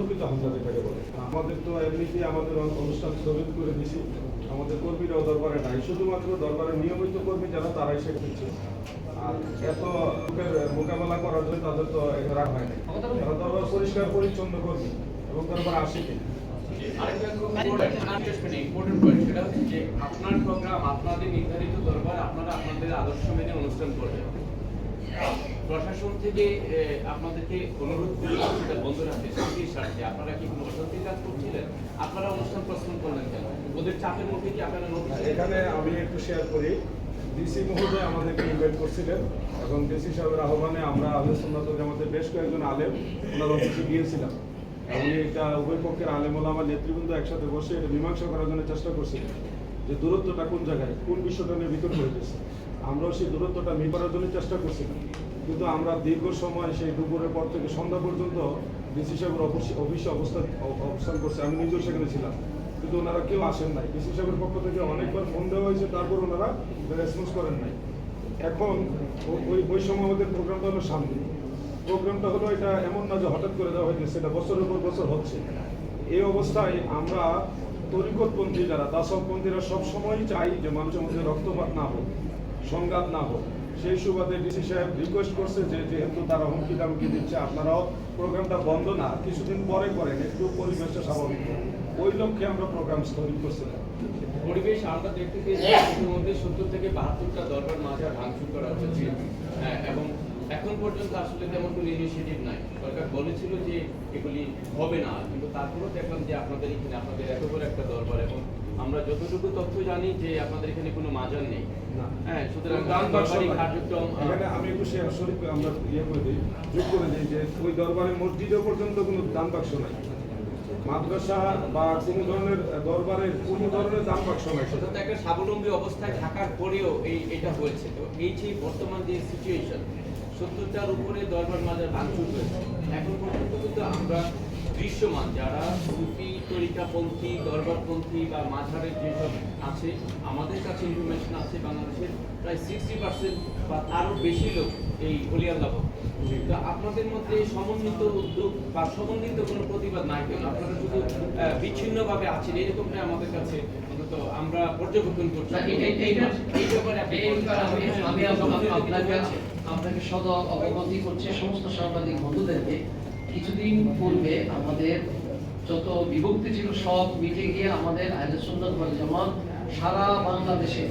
অতর্কিত হামলা যেটাকে বলে। আমাদের তো এমনিতেই আমাদের অনুষ্ঠান স্থগিত করে দিছি আমাদের কর্মীরাও দরবারে নাই। শুধুমাত্র দরবারের নিয়মিত কর্মী যারা, তারাই শেখ দিচ্ছে। এত মোকাবেলা করার জন্য তাদের তো রাখা হয় তারা দরবার পরিষ্কার, পরিচ্ছন্ন কর্মী এবং দরবার আসে কিনা আপনার প্রোগ্রাম আপনাদের নির্ধারিত দরবার আপনারা আপনাদের আদর্শ মেনে অনুষ্ঠান করবেন। প্রশাসন থেকে আপনাদেরকে অনুরোধ বন্ধ রাখতে শান্তির স্বার্থে। আপনারা কি কোনো অশান্তি কাজ করছিলেন? আপনারা অনুষ্ঠান প্রস্তুত করলেন কেন? ওদের চাপের মুখে কি আপনারা এখানে আমি একটু শেয়ার করি। ডিসি মহোদয় আমাদেরকে ইনভাইট করছিলেন, এবং ডিসি সাহেবের আহ্বানে আমরা জামাতের বেশ কয়েকজন আলেম, ওনার অফিসে গিয়েছিলাম। এবং এটা উভয় পক্ষের আলেম আমার নেতৃবৃন্দ একসাথে বসে এটা মীমাংসা করার জন্য চেষ্টা করছিলেন, যে দূরত্বটা কোন জায়গায়, কোন বিষয়টা নিয়ে বিতর্ক হয়েছে আমরাও সেই দূরত্বটা মেপানোর জন্য চেষ্টা করছিলাম কিন্তু আমরা দীর্ঘ সময় সেই দুপুরের পর থেকে সন্ধ্যা পর্যন্ত ডিসি সাহেবের অফিসে অবস্থান অবস্থান করছে। আমি নিজেও সেখানে ছিলাম। কিন্তু ওনারা কেউ আসেন নাই। ডিসি সাহেবের পক্ষ থেকে অনেকবার ফোন দেওয়া হয়েছে। তারপর ওনারা রেসপন্স করেন নাই। এখন ওই ওই সময় আমাদের প্রোগ্রামটা হলো সামনে। প্রোগ্রামটা হলো এটা এমন না যে হঠাৎ করে দেওয়া হয়েছে, সেটা বছরের পর বছর হচ্ছে। এই অবস্থায় আমরা তরিকতপন্থী যারা, দাসপন্থীরা সব সময়ই চাই যে মানুষের মধ্যে রক্তপাত না হোক। সংঘাত না হোক। সেই সুবাদে ডিসি সাহেব রিকোয়েস্ট করছে যে যেহেতু তারা হুমকি দামকি দিচ্ছে আপনারাও প্রোগ্রামটা বন্ধ না কিছুদিন পরে করেন একটু পরিবেশটা স্বাভাবিক। ওই লক্ষ্যে আমরা প্রোগ্রাম স্থগিত করছিলাম। পরিবেশ আমরা দেখতে পেয়েছি ইতিমধ্যে সত্তর থেকে বাহাত্তরটা দরবার মাঝার ভাঙচুর করা হয়েছে। হ্যাঁ, এবং এখন পর্যন্ত আসলে তেমন কোনো ইনিশিয়েটিভ নাই। সরকার বলেছিল যে এগুলি হবে না কিন্তু তারপরেও দেখলাম যে আপনাদের এখানে আপনাদের এত বড় একটা দরবার এবং আমরা যতটুকু তথ্য জানি যে আপনাদের এখানে কোনো মাজার নেই। হ্যাঁ সুতরাং দান বাক্স দরবারি নাই। কার্যক্রম এখানে আমি একটু শেয়ার শরীফ আমরা ইয়ে করে দিই যোগ করে দিই যে ওই দরবারের মসজিদে পর্যন্ত কোনো দান বাক্স নাই। মাদ্রাসা বা কোনো ধরনের দরবারের কোনো ধরনের দান বাক্স নাই। অর্থাৎ একটা স্বাবলম্বী অবস্থায় থাকার পরেও এই এটা হয়েছে। তো এই যে বর্তমান যে সিচুয়েশন সত্তরটার উপরে দরবার মাজার ভাঙচুর হয়েছে। এখন পর্যন্ত কিন্তু আমরা দৃশ্যমান যারা সুফি তরিকাপন্থী দরবারপন্থী বা মাঝারের যেসব আছে আমাদের কাছে ইনফরমেশন আছে বাংলাদেশের প্রায় সিক্সটি পার্সেন্ট বা তারও বেশি লোক এই অলিয়াল্লাহ তো আপনাদের মধ্যে সমন্বিত উদ্যোগ বা সমন্বিত কোনো প্রতিবাদ নাই কেন? আপনারা শুধু বিচ্ছিন্নভাবে আছেন এরকমটা আমাদের কাছে অন্তত আমরা পর্যবেক্ষণ করছি। আপনাকে সদ অবগতি করছে সমস্ত সাংবাদিক বন্ধুদেরকে। কিছুদিন পূর্বে আমাদের যত বিভক্তি ছিল, সব মিটে গিয়ে আমাদের ওয়াল জামাত সারা বাংলাদেশে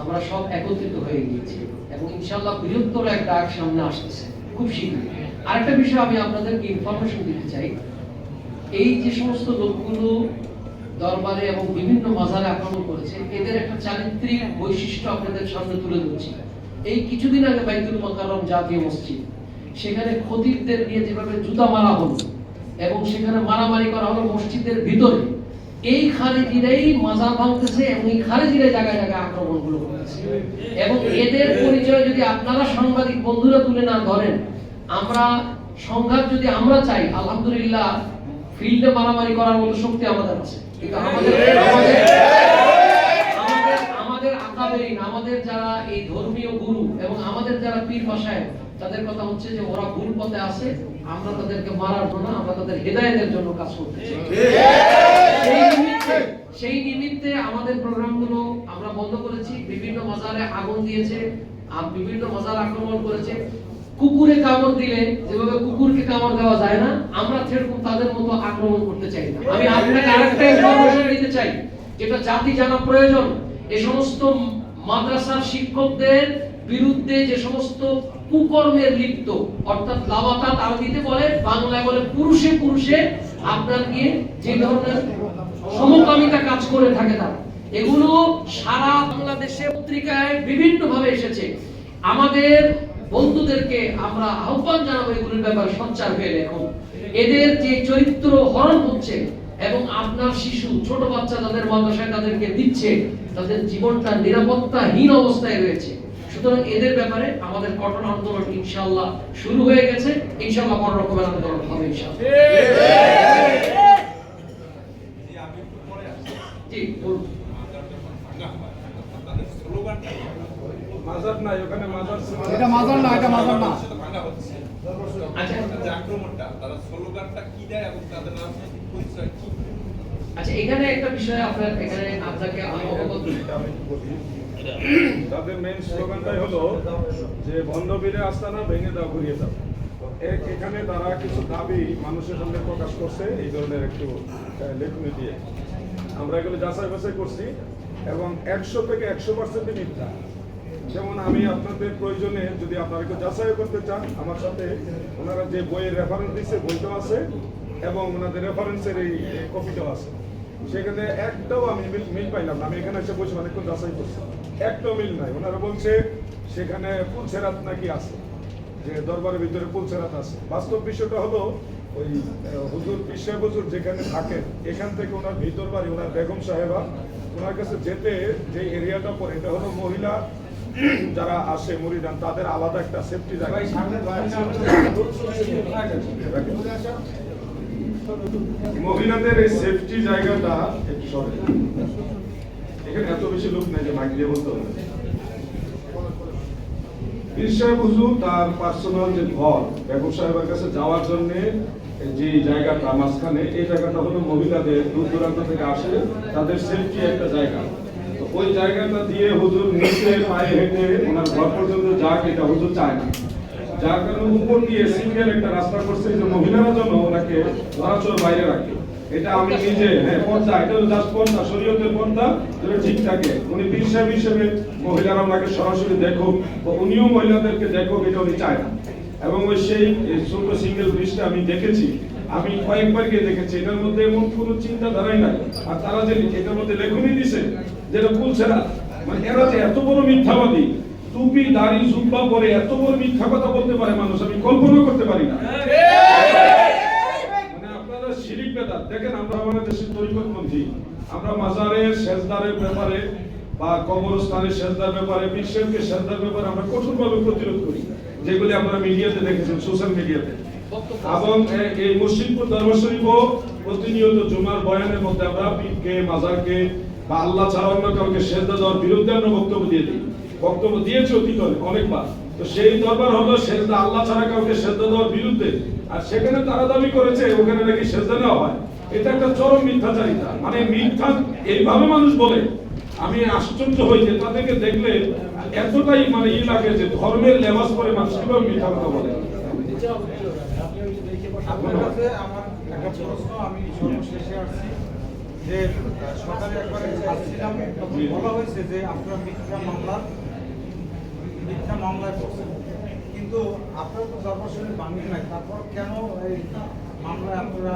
আমরা সব একত্রিত হয়ে গিয়েছি এবং ইনশাআল্লাহ বৃহত্তর এক ডাক সামনে আসতেছে, খুব শীঘ্রই। আরেকটা বিষয় আমি আপনাদেরকে ইনফরমেশন দিতে চাই। এই যে সমস্ত লোকগুলো দরবারে এবং বিভিন্ন মাজারে আক্রমণ করেছে, এদের একটা চারিত্রিক বৈশিষ্ট্য আপনাদের সামনে তুলে ধরছি। এই কিছুদিন আগে বাইতুল মোকাররম জাতীয় মসজিদ সেখানে খতিবদের নিয়ে যেভাবে জুতা মারা হলো এবং সেখানে মারামারি করা হলো মসজিদের ভিতরে, এই খারেজিরাই মাজার ভাঙতেছে এবং এই খারেজিরাই জায়গায় জায়গায় আক্রমণগুলো করতেছে। এবং এদের পরিচয় যদি আপনারা সাংবাদিক বন্ধুরা তুলে না ধরেন, আমরা সংঘাত যদি আমরা চাই, আলহামদুলিল্লাহ ফিল্ডে মারামারি করার মতো শক্তি আমাদের আছে। আমাদের আমাদের আমাদের যারা এই ধর্মীয় গুরু এবং আমাদের যারা পীর মাসায় তাদের কথা হচ্ছে যে ওরা ভুল পথে আছে আমরা তাদেরকে মারার জন্য আমরা তাদের হেদায়েতের জন্য কাজ করতে চাই সেই নিমিত্তে সেই নিমিত্তে আমাদের প্রোগ্রামগুলো আমরা বন্ধ করেছি বিভিন্ন মাজারে আগুন দিয়েছে আর বিভিন্ন মাজার আক্রমণ করেছে। কুকুরে কামড় দিলে যেভাবে কুকুরকে কামড় দেওয়া যায় না আমরা সেরকম তাদের মতো আক্রমণ করতে চাই না। আমি আপনাকে আরেকটা ইনফরমেশন দিতে চাই যেটা জাতি জানা প্রয়োজন। এই সমস্ত মাদ্রাসার শিক্ষকদের বিরুদ্ধে যে সমস্ত কুকর্মের লিপ্ত, অর্থাৎ লাবাতাত আরবিতে বলে, বাংলায় বলে পুরুষে পুরুষে আপনার গিয়ে যে ধরনের সমকামিতা কাজ করে থাকে তারা। এগুলো সারা বাংলাদেশে পত্রিকায় বিভিন্ন ভাবে এসেছে। আমাদের বন্ধুদেরকে আমরা আহ্বান জানাব এগুলোর ব্যাপারে সঞ্চার হয়ে এখন এদের যে চরিত্র হরণ হচ্ছে এবং আপনার শিশু, ছোট বাচ্চা তাদের মাদ্রাসায় তাদেরকে দিচ্ছে, তাদের জীবনটা নিরাপত্তাহীন অবস্থায় রয়েছে। সুতরাং এদের ব্যাপারে আমাদের কঠোর আন্দোলন ইনশাআল্লাহ শুরু হয়ে গেছে। ইনশাআল্লাহ বড় রকমের আন্দোলন হবে ইনশাআল্লাহ। জি বলুন। মাজার নাই ওখানে মাজার ছিল। এটা মাজার না, এটা মাজার না। আচ্ছা। যে আক্রমণটা তারা স্লোগানটা কি দেয় এবং তাদের রাজনৈতিক পরিচয় কি? আচ্ছা এখানে একটা বিষয় আপনার এখানে আপনাকে আমি অবগত তাদের মেইন স্লোগানটাই হলো যে বন্ধবীরে আস্তানা ভেঙে দাও, ঘুরিয়ে দাও। এখানে তারা কিছু দাবি মানুষের সামনে প্রকাশ করছে এই ধরনের একটু লেখনী দিয়ে। আমরা এগুলো যাচাই বাছাই করছি এবং একশো থেকে একশো পার্সেন্টই মিথ্যা। যেমন আমি আপনাদের প্রয়োজনে যদি আপনারা একটু যাচাই করতে চান, আমার সাথে ওনারা যে বইয়ের রেফারেন্স দিচ্ছে, বইটাও আছে এবং ওনাদের রেফারেন্সের এই কপিটাও আছে। সেখানে একটাও আমি মিল পাইলাম না। আমি এখানে এসে বসে অনেকক্ষণ যাচাই করছি। একটাও মিল নাই। ওনারা বলছে সেখানে পুলসেরাত নাকি আছে যে দরবারের ভিতরে পুলসেরাত আছে। বাস্তব বিষয়টা হলো ওই হুজুর পিসা হুজুর যেখানে থাকেন এখান থেকে ওনার ভিতর বাড়ি ওনার বেগম সাহেবা ওনার কাছে যেতে যে এরিয়াটা পড়ে এটা হলো মহিলা যারা আসে মুরিদান তাদের আলাদা একটা সেফটি জায়গা। মহিলাদের এই সেফটি জায়গাটা একটু সরে এখানে এত বেশি লোক যে মাইক দিয়ে বলতে হবে তার পার্সোনাল যে ঘর, বেগম সাহেবের কাছে যাওয়ার জন্য যে জায়গাটা, মাঝখানে, এই জায়গাটা হলো মহিলাদের দূর দূরান্ত থেকে আসে, তাদের সেফটি একটা জায়গা। তো ওই জায়গাটা দিয়ে হুজুর নিচে পায়ে হেঁটে ওনার ঘর পর্যন্ত যাক, এটা হুজুর চায় না। যার কারণে উপর দিয়ে সিঙ্গেল একটা রাস্তা করছে যে মহিলারা যেন ওনাকে লড়াচড় বাইরে রাখে। এটা আমি নিজে হ্যাঁ পর্দা এটা পর্দা শরীয়তের পর্দা যেটা ঠিক থাকে। উনি পীর সাহেব হিসেবে, মহিলারা সরাসরি বা উনিও মহিলাদেরকে এটা উনি চায় না। এবং ওই সেই সিঙ্গেল ব্রিজটা আমি দেখেছি। আমি কয়েকবার গিয়ে দেখেছি, এটার মধ্যে এমন কোনো চিন্তাধারাই নাই। আর তারা যে এটার মধ্যে লেখনি দিছে, যেটা পুলছেরা মানে এরা যে এত বড় মিথ্যাবাদী, টুপি, দাড়ি, জুব্বা পরে এত বড় মিথ্যা কথা বলতে পারে মানুষ, আমি কল্পনা করতে পারি না মানে আপনারা শিরিক বেদাত দেখেন আমরা আমাদের দেশের তরিকতপন্থী আমরা মাজারের সেজদারের ব্যাপারে বা কবরস্থানের সেজদার ব্যাপারে, বিশ্বেরকে সেজদার ব্যাপারে আমরা কঠোরভাবে প্রতিরোধ করি। যেগুলি আপনারা মিডিয়াতে দেখেছেন, সোশ্যাল মিডিয়াতে। এবং এই মসজিদপুর দরবার শরীফও প্রতিনিয়ত জুমার বয়ানের মধ্যে আমরা পীরকে, মাজারকে বা আল্লাহ ছাড়া অন্য কাউকে সেজদা দেওয়ার বিরুদ্ধে আমরা বক্তব্য দিয়ে দিই। বক্তব্য দিয়েছে অতীত অনেকবার। তো সেই দরবার হলো সেজদা আল্লাহ ছাড়া কাউকে সেজদা দেওয়ার বিরুদ্ধে। আর সেখানে তারা দাবি করেছে, ওখানে নাকি সেজদা নেওয়া হয়। এটা একটা চরম মিথ্যাচারিতা। মানে মিথ্যা এইভাবে মানুষ বলে। আমি আশ্চর্য হই যে তাদেরকে দেখলে এতটাই মানে ই লাগে যে ধর্মের লেবাস পরে মানুষ কীভাবে মিথ্যা কথা বলে। আপনার কাছে আমার একটা প্রশ্ন আমি সর্বশেষে আসছি যে আহ, সকালে একবার আসছিলাম তখন বলা হয়েছে যে আপনারা মিথ্যা মামলা মিথ্যা মামলায় কিন্তু আপনারা তো সর্বশেষে বাঙালি নাই তারপর কেন এই মামলায় আপনারা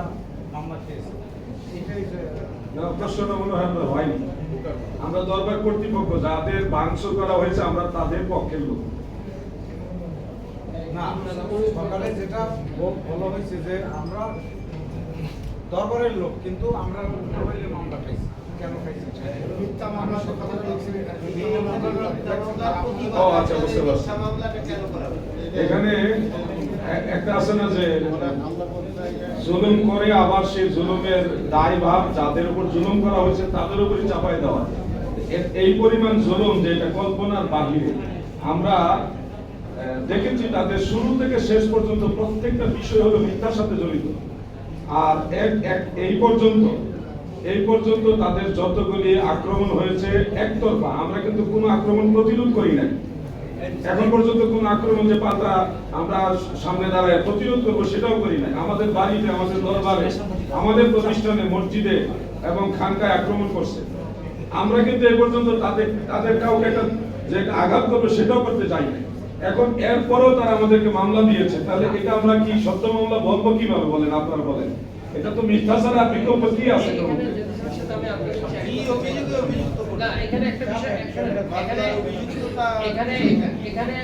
আমরা দরবার কর্তৃপক্ষ যাদের বাংশ করা হয়েছে আমরা তাদের পক্ষের লোক। না সকালে যেটা বলা হয়েছে যে আমরা দরবারের লোক কিন্তু আমরা মোবাইলে মামলা খাইছি। কেন খাইছি? মিথ্যা মামলা সকালে দেখছি ও আচ্ছা বুঝতে পারছি। এখানে একটা আছে না যে জুলুম করে আবার সেই জুলুমের দায় ভাব যাদের উপর জুলুম করা হয়েছে তাদের উপরই চাপাই দেওয়া এই পরিমাণ জুলুম যেটা কল্পনার বাহিরে। আমরা দেখেছি তাদের শুরু থেকে শেষ পর্যন্ত প্রত্যেকটা বিষয় হলো মিথ্যার সাথে জড়িত। আর এক এক, এই পর্যন্ত এই পর্যন্ত তাদের যতগুলি আক্রমণ হয়েছে, একতরফা, আমরা কিন্তু কোনো আক্রমণ প্রতিরোধ করি নাই। এখন পর্যন্ত কোন আক্রমণ যে পাতা আমরা সামনে দাঁড়ায় প্রতিরোধ করব সেটাও করি নাই। আমাদের বাড়িতে, আমাদের দরবারে, আমাদের প্রতিষ্ঠানে, মসজিদে এবং খানকায় আক্রমণ করছে। আমরা কিন্তু এ পর্যন্ত তাদের তাদের কাউকে একটা যে আঘাত করবে সেটাও করতে চাই না এখন এরপরেও তারা আমাদেরকে মামলা দিয়েছে। তাহলে এটা আমরা কি সত্য মামলা বলব কীভাবে বলেন, আপনারা বলেন? এটা তো মিথ্যা ছাড়া বিকল্প কি আছে এটার এখানে মধ্যে? যদি সেটা আমি আপনার সাথে কি অভিযোগে অভিযুক্ত না এখানে একটা বিষয় এখানে এখানে এখানে এখানে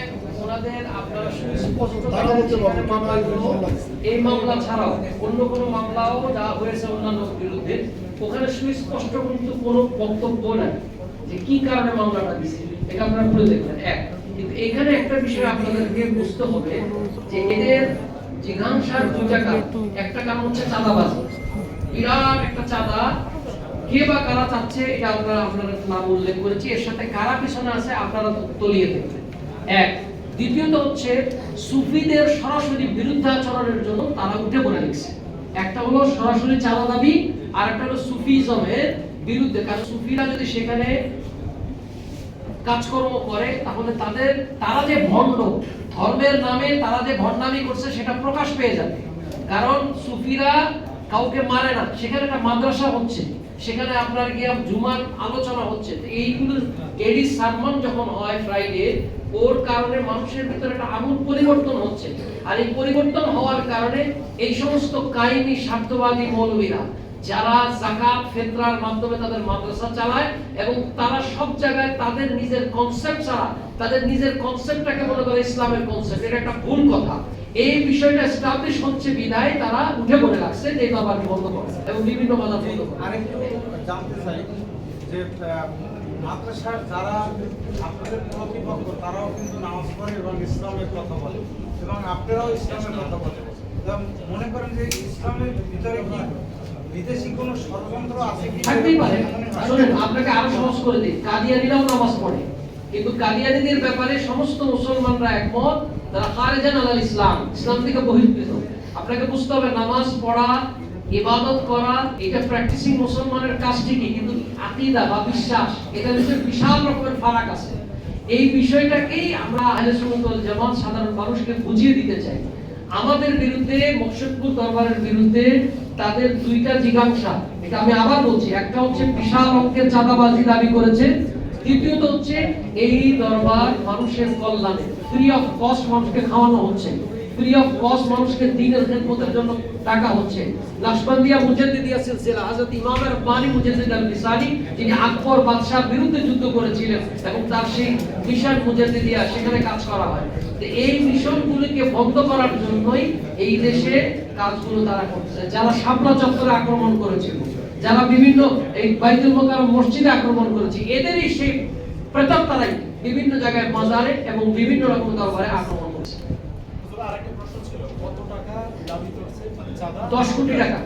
ওনাদের আপনারা সুস্পষ্ট তারা বলতে পারবে, এখানে মামলা গুলো, এই মামলা ছাড়াও অন্য কোনো মামলাও যা হয়েছে অন্যান্য বিরুদ্ধে ওখানে সুস্পষ্ট কিন্তু কোনো বক্তব্য নাই যে কি কারণে মামলাটা দিছে এটা আপনারা খুলে দেখবেন। এক কিন্তু এখানে একটা বিষয় আপনাদেরকে বুঝতে হবে যে এদের জায়গা একটা কারণ হচ্ছে চাঁদাবাজি। বিরাট একটা চাঁদা কে বা কারা চাচ্ছে, এটা আপনার নাম উল্লেখ করেছি। এর সাথে কারা পিছনে আছে, আপনারা তলিয়ে দেখবেন। এক, দ্বিতীয়ত হচ্ছে, সুফিদের সরাসরি বিরুদ্ধাচরণের জন্য তারা উঠে পড়ে লিখছে। একটা হলো সরাসরি চাঁদা দাবি, আর একটা হলো সুফিজমের বিরুদ্ধে। কারণ সুফিরা যদি সেখানে কাজকর্ম করে, তাহলে তাদের, তারা যে ভণ্ড, ধর্মের নামে তারা যে ভণ্ডামি করছে, সেটা প্রকাশ পেয়ে যাবে। কারণ সুফিরা কাউকে মারে না। সেখানে একটা মাদ্রাসা হচ্ছে। সেখানে আপনার গিয়ে জুমার আলোচনা হচ্ছে। এইগুলো এডি সারমন যখন হয় ফ্রাইডে ওর কারণে মানুষের ভিতরে একটা আমূল পরিবর্তন হচ্ছে। আর এই পরিবর্তন হওয়ার কারণে এই সমস্ত কাহিনী স্বার্থবাদী মৌলবীরা, যারা জাকাত ফেতরার মাধ্যমে তাদের মাদ্রাসা চালায় এবং তারা সব জায়গায় তাদের নিজের কনসেপ্ট ছাড়া, তাদের নিজের কনসেপ্টটাকে মনে করে ইসলামের কনসেপ্ট এটা একটা ভুল কথা। এই বিষয়টা এস্টাবলিশ হচ্ছে বিদায় তারা উঠে পড়ে লাগছে যে আবার বন্ধ করে এবং বিভিন্ন বাধা বন্ধ করে আরেকটু জানতে চাই যে মাদ্রাসার যারা আপনাদের প্রতিপক্ষ তারাও কিন্তু নামাজ পড়ে এবং ইসলামের কথা বলে এবং আপনারাও ইসলামের কথা বলেন মনে করেন যে ইসলামের ভিতরে কি বিদেশি কোনো ষড়যন্ত্র আছে কি? থাকতেই পারে। শুনেন আপনাকে আরও সহজ করে দিই। কাদিয়ানিরাও নামাজ পড়ে। কিন্তু কাদিয়ানিদের ব্যাপারে সমস্ত মুসলমানরা একমত তারা আলাল ইসলাম ইসলাম থেকে আপনাকে বুঝতে হবে, নামাজ পড়া, ইবাদত করা, এটা প্র্যাকটিসিং মুসলমানের কাজ ঠিকই, কিন্তু আকীদা বা বিশ্বাস এটা বিশাল রকমের ফারাক আছে। এই বিষয়টাকেই আমরা আহলে জামাত সাধারণ মানুষকে বুঝিয়ে দিতে চাই। আমাদের বিরুদ্ধে, মকসুদপুর দরবারের বিরুদ্ধে তাদের দুইটা জিজ্ঞাসা। এটা আমি আবার বলছি, একটা হচ্ছে বিশাল অঙ্কের চাঁদাবাজি দাবি করেছে, দ্বিতীয়ত হচ্ছে এই দরবার মানুষের কল্যাণে। ফ্রি অফ কস্ট মানুষকে খাওয়ানো হচ্ছে। ফ্রি অফ কস্ট মানুষকে দিনের খেদমতের জন্য টাকা হচ্ছে। লাশবান্দিয়া মুজাদ্দিদিয়া সিলসিলা হযরত ইমাম রব্বানি মুজাদ্দিদ আল মিসানি যিনি আকবর বাদশার বিরুদ্ধে যুদ্ধ করেছিলেন এবং তার সেই মিশন মুজাদ্দিদিয়া, সেখানে কাজ করা হয়। তো এই মিশনগুলিকে বন্ধ করার জন্যই এই দেশে কাজগুলো তারা করতেছে। যারা শাপলা চত্বরে আক্রমণ করেছিল, যারা বিভিন্ন এই বাইতুল মোকাররম মসজিদে আক্রমণ করেছে, এদেরই সেই প্রতাপ তারাই বিভিন্ন জায়গায় মাজারে এবং বিভিন্ন রকম দরবারে আক্রমণ করছে। হুজুর, আরেকটা প্রশ্ন ছিল কত টাকা দাবি করছে মানে চাঁদা দশ কোটি টাকা।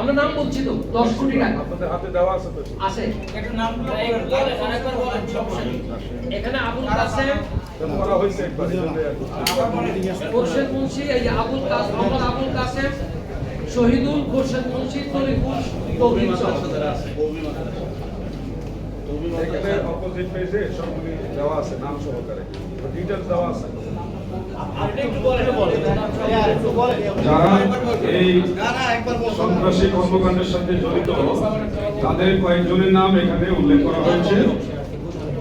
আমরা নাম বলছি তো দশ কোটি টাকা। আপনাদের হাতে দেওয়া আছে তো। আছে। একটা নামগুলো বলেন। এখানে আবুল কাসেম মনে খোরশেদ মুন্সি এই যে আবুল মোহাম্মদ আবুল শহীদুল খোরশেদ মুন্সি তরিকুল তৌহিদ। এখানে অপোজিট পেজে সবগুলি দেওয়া আছে নাম সহকারে। ডিটেলস দেওয়া আছে। আপনি একটু বলেন। আর একটু বলেন। যারা এই সন্ত্রাসী কর্মকাণ্ডের সাথে জড়িত তাদের কয়েকজনের নাম এখানে উল্লেখ করা হয়েছে।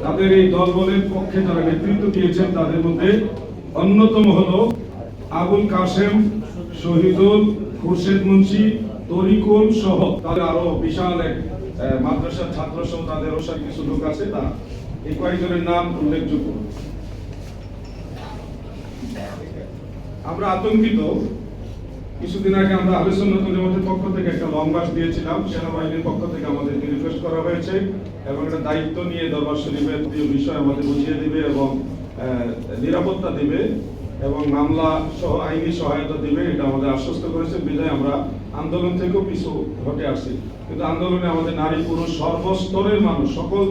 তাদের এই দলবলের পক্ষে যারা নেতৃত্ব দিয়েছেন তাদের মধ্যে অন্যতম হলো আবুল কাসেম শহীদুল খুরশেদ মুন্সি তরিকুল সহ তাদের আরও বিশাল এক মাদ্রাসার ছাত্র সহ তাদের ওসার কিছু লোক আছে, তা এই কয়েকজনের নাম উল্লেখযোগ্য। আমরা আতঙ্কিত। কিছুদিন আগে আমরা আলোচনা জমাতের পক্ষ থেকে একটা লং মার্চ দিয়েছিলাম, সেনাবাহিনীর পক্ষ থেকে আমাদেরকে রিকোয়েস্ট করা হয়েছে এবং একটা দায়িত্ব নিয়ে দরবার শরীফের বিষয় আমাদের বুঝিয়ে দিবে এবং নিরাপত্তা দিবে এবং মামলা সহ, আইনি সহায়তা দিবে, এটা আমাদের আশ্বস্ত করেছে। বিধায় আমরা আন্দোলন থেকেও পিছু ঘটে আসছি। কিন্তু আন্দোলনে আমাদের নারী, পুরুষ, সর্বস্তরের মানুষ, সকল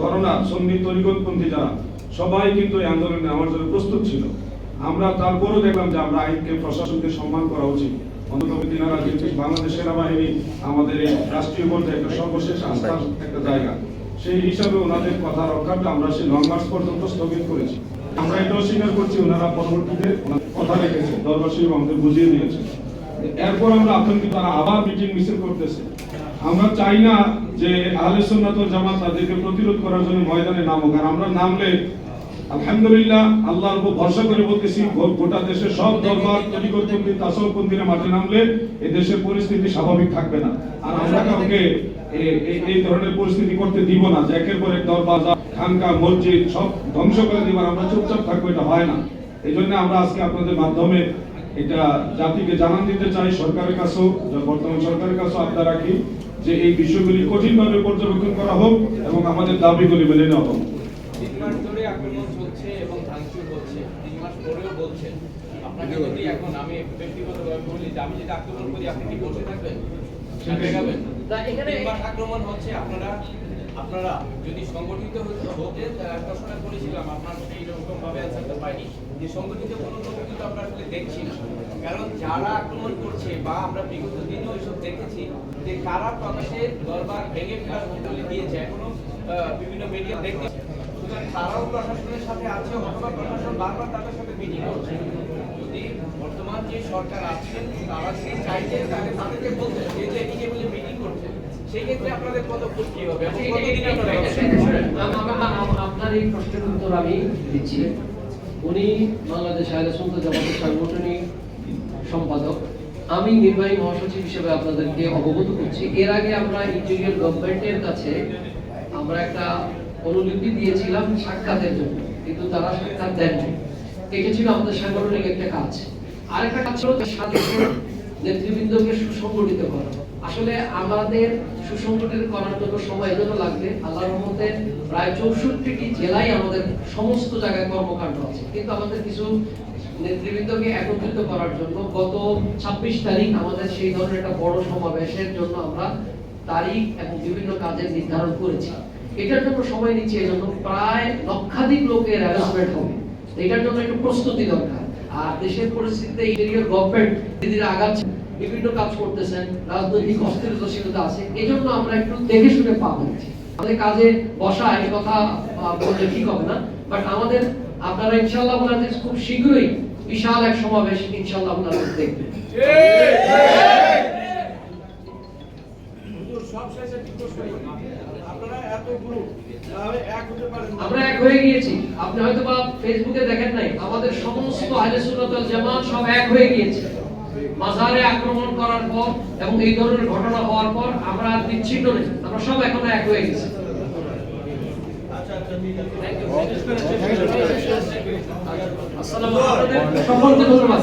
ঘরনা সন্নি তরিকতপন্থী যারা, সবাই কিন্তু এই আন্দোলনে আমার জন্য প্রস্তুত ছিল। আমরা তারপরেও দেখলাম যে আমরা আইনকে, প্রশাসনকে সম্মান করা উচিত। তিনারা বাংলাদেশ সেনাবাহিনী আমাদের এই রাষ্ট্রীয় পর্যায়ে একটা সর্বশেষ আস্থার একটা জায়গা। সেই হিসাবে ওনাদের কথা রক্ষাটা আমরা সেই লং মার্চ পর্যন্ত স্থগিত করেছি। আমরা এটাও স্বীকার করছি, ওনারা পরবর্তীতে কথা রেখেছে দরবার শরীফ আমাদের বুঝিয়ে দিয়েছে এরপর আমরা আতঙ্কিত তারা আবার মিটিং মিছিল করতেছে। আমরা চাই না যে আহলে সুন্নাত জামাত তাদেরকে প্রতিরোধ করার জন্য ময়দানে নামুক। আর আমরা নামলে আলহামদুলিল্লাহ আল্লাহর উপর ভরসা করে বলতেছি গোটা দেশের সব দরবার তরিকতপন্থী তাসawwufপন্থীরা মাঠে নামলে এই দেশের পরিস্থিতি স্বাভাবিক থাকবে না। আর আমরা কাউকে এ- এ- এই ধরনের পরিস্থিতি করতে দিব না। যে একের পর এক দরবার খানকা মসজিদ সব ধ্বংস করে দিবার আমরা চুপচাপ থাকব এটা হয় না। এই জন্য আমরা আজকে আপনাদের মাধ্যমে এটা জাতিকে জানান দিতে চাই সরকারের কাছেও যা বর্তমান সরকারের কাছেও আবদার রাখি যে এই বিষয়গুলি কঠিনভাবে পর্যবেক্ষণ করা হোক এবং আমাদের দাবিগুলি মেনে নেওয়া হোক। আক্রমণ হচ্ছে আপনারা আপনারা যদি সংগঠিত হতে প্রশ্নটা করেছিলাম, আপনার কাছে এইরকম ভাবে অ্যান্সারটা পাইনি। যে সংগঠিত কোনো লোক কিন্তু আমরা আসলে দেখছি না। কারণ যারা আক্রমণ করছে বা আমরা বিগত দিনেও এসব দেখেছি যে কারা প্রকাশে দরবার ভেঙে ফেলার হুমকি দিয়েছে। এখনও বিভিন্ন মিডিয়া দেখতে সুতরাং তারাও প্রশাসনের সাথে আছে অথবা প্রশাসন বারবার তাদের সাথে মিটিং করছে। যদি বর্তমান যে সরকার আছেন, তারা যদি চাইছে তাদেরকে বলতে যেহেতু এদিকে বলে সেই ক্ষেত্রে আপনাদের পদক্ষেপ কি হবে? এবং কতদিন আপনারা ব্যবস্থা নেবেন? আম- আম- আম- আপনার এই প্রশ্নের উত্তর আমি দিচ্ছি। উনি বাংলাদেশ আহলে সুন্নাত জামাতের সাংগঠনিক সম্পাদক। আমি নির্বাহী মহাসচিব হিসেবে আপনাদেরকে অবগত করছি। এর আগে আমরা ইন্টেরিয়র গভর্নমেন্টের কাছে আমরা একটা অনুলিপি দিয়েছিলাম সাক্ষাতের জন্য কিন্তু তারা সাক্ষাৎ দেননি। এটা ছিল আমাদের সাংগঠনিক একটা কাজ। আরেকটা কাজ ছিল নেতৃবৃন্দকে সুসংগঠিত করা। আসলে আমাদের সুসংগঠিত করার জন্য সময় এজন্য লাগবে। আল্লাহর রহমতে প্রায় চৌষট্টিটি জেলায় আমাদের সমস্ত জায়গায় কর্মকাণ্ড আছে। কিন্তু আমাদের কিছু নেতৃবৃন্দকে একত্রিত করার জন্য গত ছাব্বিশ তারিখ আমাদের সেই ধরনের একটা বড় সমাবেশের জন্য আমরা তারিখ এবং বিভিন্ন কাজের নির্ধারণ করেছি। এটার জন্য সময় নিচ্ছে, এই জন্য প্রায় লক্ষাধিক লোকের অ্যারেঞ্জমেন্ট হবে। এটার জন্য একটু প্রস্তুতি দরকার। আর দেশের পরিস্থিতিতে ইন্টেরিয়র গভর্নমেন্ট ধীরে আগাচ্ছে। বিভিন্ন কাজ করতেছেন, রাজনৈতিক অস্থিরতাশীলতা আছে এই জন্য আমরা একটু দেখে শুনে পা দিচ্ছি আমাদের কাজে বসা এই কথা বললে ঠিক হবে না বাট আমাদের, আপনারা ইনশাআল্লাহ আপনাদের খুব শীঘ্রই বিশাল এক সমাবেশ ইনশাআল্লাহ আপনারা দেখবেন। আমরা এক হয়ে গিয়েছি। আপনি হয়তো বা ফেসবুকে দেখেন নাই, আমাদের সমস্ত আহলে সুন্নাত জামাত সব এক হয়ে গিয়েছে। মাজারে আক্রমণ করার পর এবং এই ধরনের ঘটনা হওয়ার পর আমরা আর বিচ্ছিন্ন নেই। আমরা সব এখন এক হয়ে গেছি। আসসালামু আলাইকুম। সকলকে ধন্যবাদ।